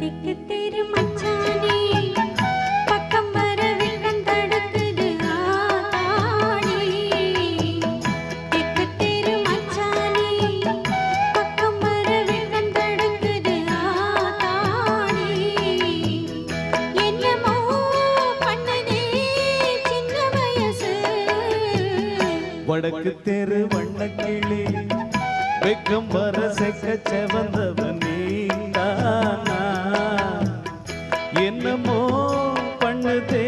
வடக்கு தெரு மச்சானே. பக்கம் வெக்கம் வர செக்க செவந்தவனே என்னமோ பண்ணுதே?